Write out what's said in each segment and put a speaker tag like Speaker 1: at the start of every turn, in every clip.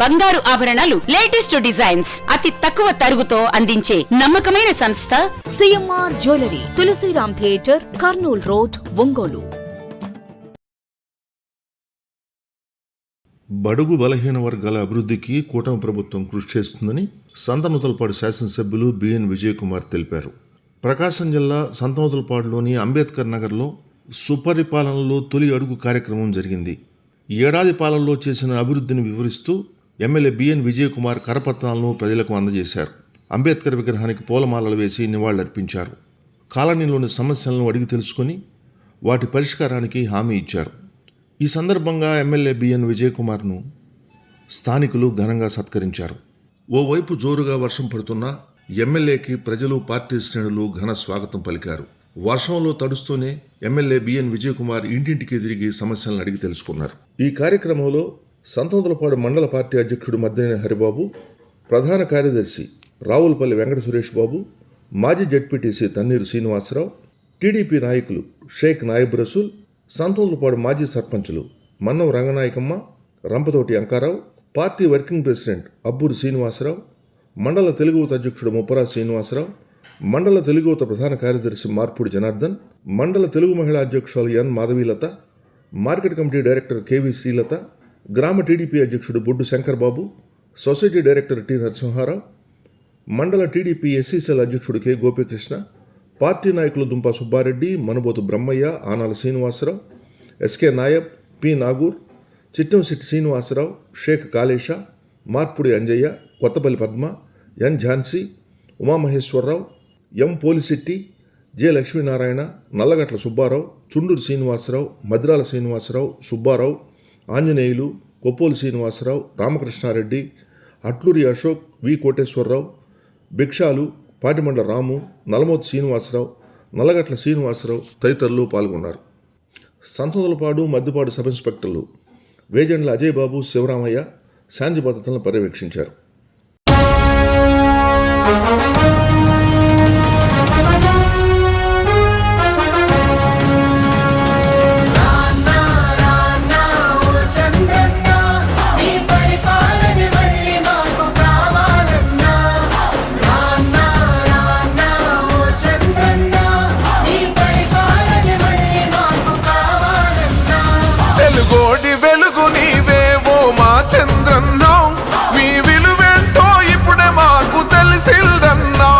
Speaker 1: బంగారు ఆభరణాలు latest designs. అతి తక్కువ తరుగుతో అందించే నమ్మకమైన సంస్థ
Speaker 2: CMR jewellery Tulasiram theatre Kurnool road Ongole.
Speaker 3: బడుగు బలహీన వర్గాల అభివృద్ధికి కూటమి ప్రభుత్వం కృషి చేస్తుందని సంతనూతలపాడు శాసనసభ్యులు బిఎన్ విజయకుమార్ తెలిపారు. ప్రకాశం జిల్లా సంతనూతలపాడులోని అంబేద్కర్ నగర్లో సుపరిపాలనలో తొలి అడుగు కార్యక్రమం జరిగింది. ఏడాది పాలనలో చేసిన అభివృద్ధిని వివరిస్తూ ఎమ్మెల్యే బిఎన్ విజయకుమార్ కరపత్రాలను ప్రజలకు అందజేశారు. అంబేద్కర్ విగ్రహానికి పూలమాలలు వేసి నివాళులర్పించారు. కాలనీలోని సమస్యలను అడిగి తెలుసుకొని వాటి పరిష్కారానికి హామీ ఇచ్చారు. ఈ సందర్భంగా ఎమ్మెల్యే బిఎన్ విజయకుమార్ను స్థానికులు ఘనంగా సత్కరించారు. ఓవైపు జోరుగా వర్షం పడుతున్నా ఎమ్మెల్యేకి ప్రజలు పార్టీ శ్రేణులు ఘన స్వాగతం పలికారు. వర్షంలో తడుస్తూనే ఎమ్మెల్యే బిఎన్ విజయకుమార్ ఇంటింటికి తిరిగి సమస్యలను అడిగి తెలుసుకున్నారు. ఈ కార్యక్రమంలో సంతంతులపాడు మండల పార్టీ అధ్యక్షుడు మద్దినేని హరిబాబు ప్రధాన కార్యదర్శి రావులపల్లి వెంకట సురేష్ బాబు మాజీ జడ్పీటీసీ తన్నీరు శ్రీనివాసరావు టీడీపీ నాయకులు షేక్ నాయబ్ రసూల్ సంతోలపాడు మాజీ సర్పంచులు Mannam Ranganayakamma Rampathoti Ankarao party working president Abburu Srinivasarao మండల తెలుగువత అధ్యక్షుడు ముప్పరా శ్రీనివాసరావు మండల తెలుగువత ప్రధాన కార్యదర్శి మార్పుడి జనార్దన్ మండల తెలుగు మహిళా అధ్యక్షురాలు N Madhavilatha market committee director KV Srilatha గ్రామ టీడీపీ అధ్యక్షుడు Boddu Shankar Babu society director T Narasimharao మండల టీడీపీ ఎస్సీసీఎల్ అధ్యక్షుడు కె గోపీకృష్ణ పార్టీ నాయకులు Dumpa Subbareddy Manabothu Brahmaiah Anala Srinivasarao SK Nayab P Nagoor Chittamsetty Srinivasarao Sheikh Kalesha Marpudi Anjaiah Kothapalli Padma N Jhansi Umamaheswararao M Polisetty J Lakshminarayana Nallagatla Subbarao Chunduru Srinivasarao Madrala Srinivasarao Subbarao Anjaneyulu Koppolu Srinivasarao Ramakrishnareddy Atluri Ashok V Koteswararao Bhikshalu Patimandala Ramu Nalamoth Srinivasarao Nallagatla Srinivasarao తదితరులు పాల్గొన్నారు. Santhodalapadu Maddupadu sub ఇన్స్పెక్టర్లు వేజెండ్ల అజయ్ బాబు శివరామయ్య శాంతి భద్రతలను పర్యవేక్షించారు.
Speaker 4: తెలుగోడి వెలుగు నీవే ఓ మా చంద్రన్నో. మీ విలువేంటో ఇప్పుడే మాకు తెలిసిందన్నా.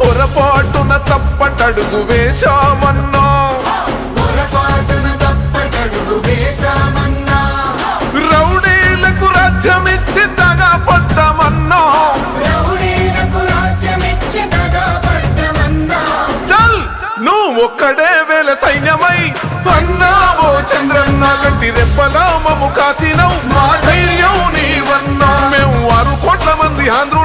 Speaker 4: పొరపాటున తప్పటడుగు వేశామన్నా.
Speaker 5: పొరపాటున తప్పటడుగు వేశామన్నా.
Speaker 4: రౌడీలకు రాజ్యమిచ్చి కాచినవు మా ధైర్యం నీవన్నా. మేము ఆరు కోట్ల మంది ఆంధ్ర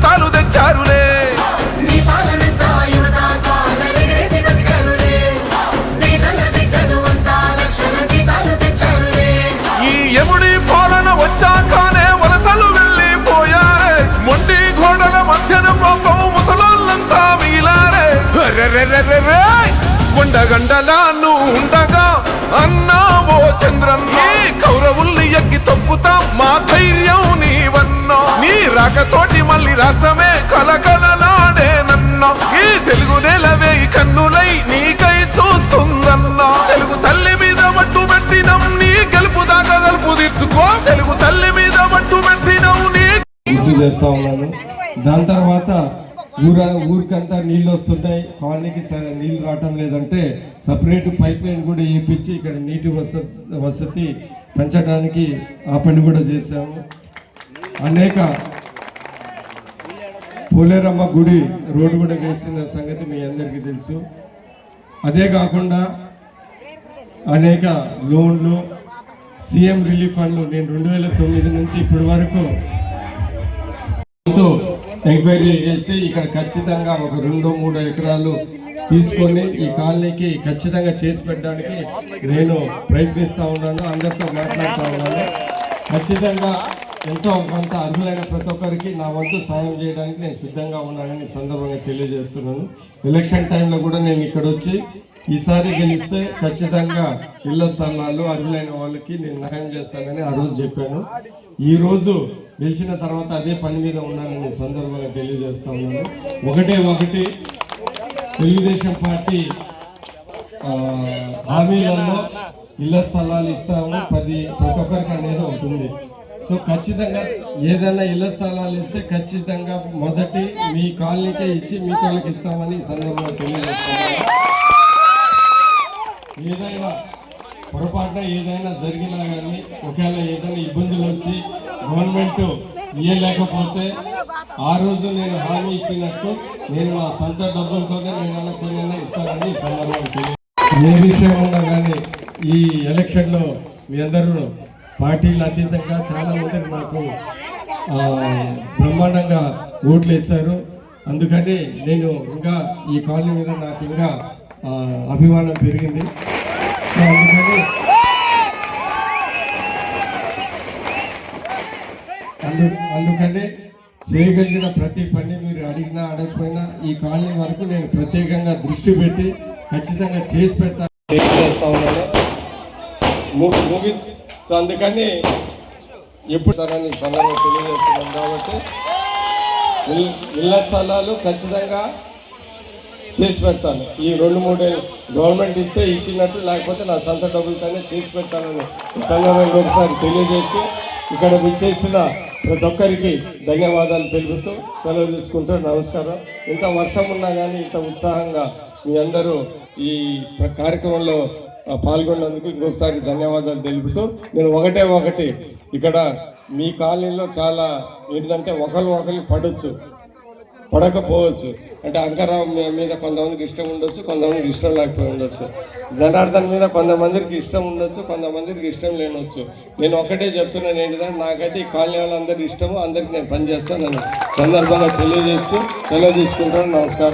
Speaker 4: ఫలితాలు తెచ్చారులే.
Speaker 5: ఈ ఎముడి పాలన వచ్చాకనే వలసలు వెళ్ళిపోయారే. మొండి గోడల
Speaker 4: మధ్యన పాపం ముసలోళ్ళంతా మిగిలారే. కొండగండలా నువ్వు ఉండగా ఓ చంద్రన్న. కౌరవుల్ని ఎక్కి తొక్కుతాం. మా ధైర్యం నీవన్న నీ రాకతోటి మళ్ళీ రాష్ట్రమే కలకలలాడేనన్నా ఈ తెలుగు నేలవే కన్నులై నీకై చూస్తుందన్న. తెలుగు తల్లి మీద మట్టు పెట్టినం నీ గెలుపు దాకా గలుపు తీర్చుకో. తెలుగు తల్లి మీద మట్టు పెట్టినం నీ
Speaker 6: గుర్తు చేస్తా ఉన్నాను. దాని తర్వాత ఊర ఊరికంతా నీళ్ళు వస్తుంటాయి. కాలనీకి స- నీళ్ళు రావటం లేదంటే సపరేట్ పైప్ లైన్ కూడా వేయించి ఇక్కడ నీటి వసతి వసతి పెంచడానికి ఆ పని కూడా చేశాము. అనేక పోలేరమ్మ గుడి రోడ్డు కూడా వేసిన సంగతి మీ అందరికీ తెలుసు. అదే కాకుండా అనేక లోన్లు సీఎం రిలీఫ్ ఫండ్లు నేను రెండు వేల తొమ్మిది నుంచి ఇప్పటి వరకు ఎంక్వైరీ చేసి ఇక్కడ ఖచ్చితంగా ఒక రెండు మూడు ఎకరాలు తీసుకొని ఈ కాలనీకి ఖచ్చితంగా చేసి పెట్టడానికి నేను ప్రయత్నిస్తూ ఉన్నాను అందరితో మాట్లాడుతూ ఉన్నాను. ఖచ్చితంగా ఎంతో కొంత అర్హులైన ప్రతి ఒక్కరికి నా వంతు సాయం చేయడానికి నేను సిద్ధంగా ఉన్నానని సందర్భంగా తెలియజేస్తున్నాను. ఎలక్షన్ టైంలో కూడా నేను ఇక్కడ వచ్చి ఈసారి గెలిస్తే ఖచ్చితంగా ఇళ్ళ స్థలాలు అర్హులైన వాళ్ళకి నేను న్యాయం చేస్తానని ఆ రోజు చెప్పాను. ఈ రోజు గెలిచిన తర్వాత అదే పని మీద ఉన్నానని సందర్భంగా తెలియజేస్తా ఉన్నాను. ఒకటే ఒకటి తెలుగుదేశం పార్టీ హామీలలో ఇళ్ళ స్థలాలు ఇస్తాము. పది ప్రతి ఒక్కరికి అనేది ఉంటుంది. సో ఖచ్చితంగా ఏదైనా ఇళ్ళ స్థలాలు ఇస్తే ఖచ్చితంగా మొదటి మీ కాలనీకే ఇచ్చి మీ కాలనీకి ఇస్తామని ఈ సందర్భంగా తెలియజేస్తాను ఏదైనా పొరపాటున ఏదైనా జరిగినా కానీ ఒకవేళ ఏదైనా ఇబ్బందులు వచ్చి గవర్నమెంట్ ఇయ్యలేకపోతే ఆ రోజు నేను హామీ ఇచ్చినట్టు నేను నా సొంత డబ్బులతోనే నేను కొన్ని ఇస్తానని ఈ సందర్భంగా తెలియ ఏ విషయం ఉన్నా కానీ ఈ ఎలక్షన్లో మీ అందరూ పార్టీలు అతీతంగా చాలా మంది నాకు బ్రహ్మాండంగా ఓట్లు వేశారు. అందుకని నేను ఇంకా ఈ కాలనీ మీద నాకు ఇంకా అభిమానం పెరిగింది. సో అందుకని అందు అందుకని చేయగలిగిన ప్రతి పని మీరు అడిగినా అడగకపోయినా ఈ కాలనీ వరకు నేను ప్రత్యేకంగా దృష్టి పెట్టి ఖచ్చితంగా చేసి పెడతాను చేస్తా ఉన్నాను. ముగించి సో అందుకని ఎప్పుడు తరాన్ని సందర్భం తెలియజేస్తున్నాం కాబట్టి ఇల్- ఇళ్ళ స్థలాలు ఖచ్చితంగా చేసి పెడతాను. ఈ రెండు మూడేళ్ళు గవర్నమెంట్ ఇస్తే ఇచ్చినట్టు లేకపోతే నా సొంత డబ్బులతోనే చేసి పెడతానని సందర్భంగా ఒకసారి తెలియజేస్తూ ఇక్కడ విచ్చేసిన ప్రతి ఒక్కరికి ధన్యవాదాలు తెలుపుతూ సెలవు తీసుకుంటూ నమస్కారం. ఇంత వర్షం ఉన్నా కానీ ఇంత ఉత్సాహంగా మీ అందరూ ఈ కార్యక్రమంలో పాల్గొన్నందుకు ఇంకొకసారి ధన్యవాదాలు తెలుపుతూ నేను ఒకటే ఒకటి ఇక్కడ మీ కాలనీలో చాలా ఏంటంటే ఒకరు ఒకరికి పడవచ్చు పడకపోవచ్చు. అంటే అంకరావు మీద కొంతమందికి ఇష్టం ఉండొచ్చు కొంతమందికి ఇష్టం లేకపోయి ఉండొచ్చు. జనార్దన్ మీద కొంతమందికి ఇష్టం ఉండొచ్చు కొంతమందికి ఇష్టం లేనొచ్చు. నేను ఒకటే చెప్తున్నాను ఏంటిదంటే నాకైతే ఈ కాలనీ వాళ్ళందరికీ ఇష్టము అందరికి నేను పనిచేస్తాను సందర్భంగా తెలియజేస్తూ తెలియజేసుకుంటాను నమస్కారం.